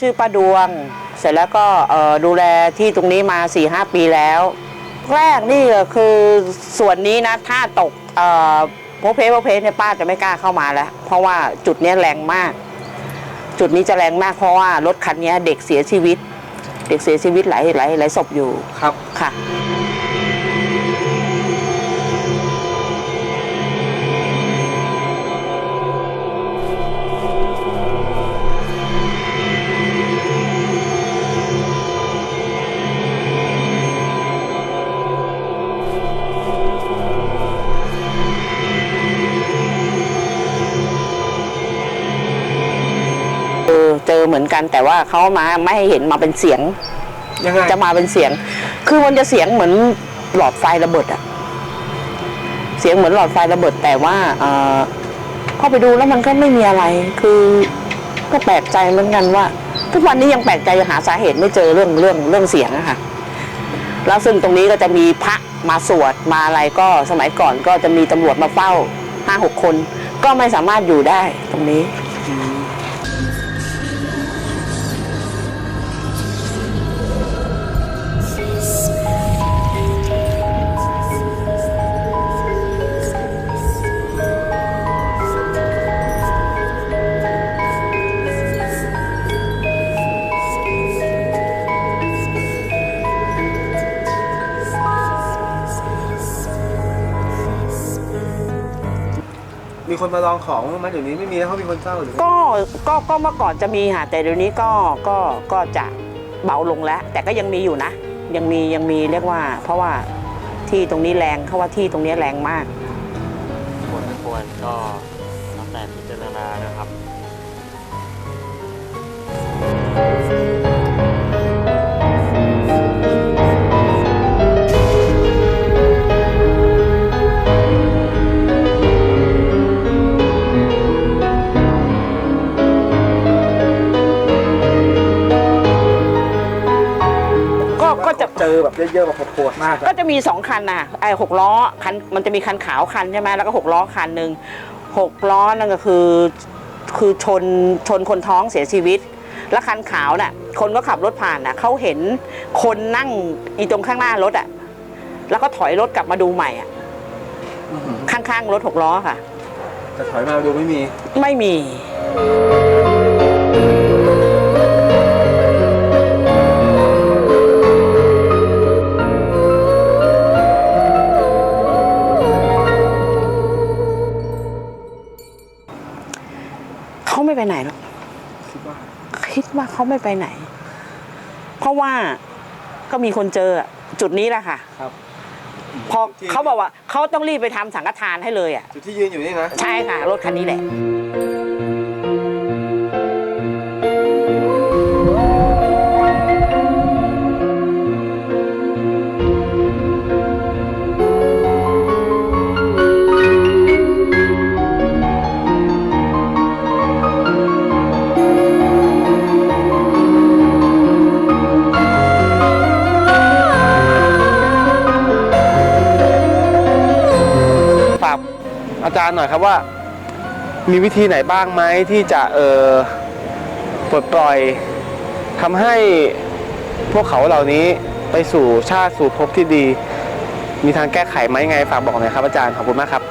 ชื่อป้าดวง เสร็จแล้วก็เอ่อดูแลที่ตรงนี้มา4ีหปีแล้ว แรกนี่ก็คือส่วนนี้นะถ้าตกเอ่อโพเพโพเพเนี่ยป้าจะไม่กล้าเข้ามาแล้ว เพราะว่าจุดเนี้ยแรงมาก จุดนี้จะแรงมากเพราะว่ารถคันเนี้ยเด็กเสียชีวิต เด็กเสียชีวิตหลายหลายหลายศพอยู่ครับค่ะ มือนกัน แต่ว่าเขามาไม่ให้เห็นมาเป็นเสียง ยังไงจะมาเป็นเสียง คือมันจะเสียงเหมือนหลอดไฟระเบิดอะเสียงเหมือนหลอดไฟระเบิด แต่ว่าเอ่อเข้าไปดูแล้วมันก็ไม่มีอะไร คือก็แปลกใจเหมือนกันว่า ทุกวันนี้ยังแปลกใจยังหาสาเหตุไม่เจอเรื่องเรื่องเรื่องเสียงอะค่ะ แล้วซึ่งตรงนี้ก็จะมีพระมาสวดมาอะไรก็สมัยก่อนก็จะมีตำรวจมาเฝ้าห้าหกคน ก็ไม่สามารถอยู่ได้ตรงนี้ มีคนมาลองของบ้างไหมเดี๋ยวนี้ไม่มีแล้วเขามีคนเฝ้าหรือก็ก็ก็เมื่อก่อนจะมีค่ะแต่เดี๋ยวนี้ก็ก็ก็จะเบาลงแล้ว แต่ก็ยังมีอยู่นะ ยังมียังมีเรียกว่า เพราะว่าที่ตรงนี้แรงเขาว่าที่ตรงนี้แรงมาก ควรไม่ควรก็แล้วแต่พิจารณานะครับ เจอแบบเยอะๆแบบโหดๆมากก็จะมีสองคันน่ะไอ้หกล้อคันมันจะมีคันขาวคันใช่ไหมแล้วก็หกล้อคันหนึ่งหกล้อนั่นก็คือคือชนชนคนท้องเสียชีวิต แล้วคันขาวน่ะ คนก็ขับรถผ่านน่ะเขาเห็นคนนั่งอีตรงข้างหน้ารถอะแล้วก็ถอยรถกลับมาดูใหม่อะอื้อหือข้างๆรถหกล้อค่ะ แต่ถอยมาดูไม่มี ไม่มี เขาไม่ไปไหนหรอกคิดว่าคิดว่าเขาไม่ไปไหน เพราะว่าก็มีคนเจออะจุดนี้แหละค่ะครับ พอเขาบอกว่าเขาต้องรีบไปทำสังฆทานให้เลยอะจุดที่ยืนอยู่นี่นะ ใช่ค่ะ รถคันนี้แหละ การหน่อยครับว่า มีวิธีไหนบ้างไหมที่จะเออปลดปล่อยทำให้พวกเขาเหล่านี้ไปสู่ชาติสู่ภพที่ดี มีทางแก้ไขไหมไงฝากบอกหน่อยครับอาจารย์ขอบคุณมากครับ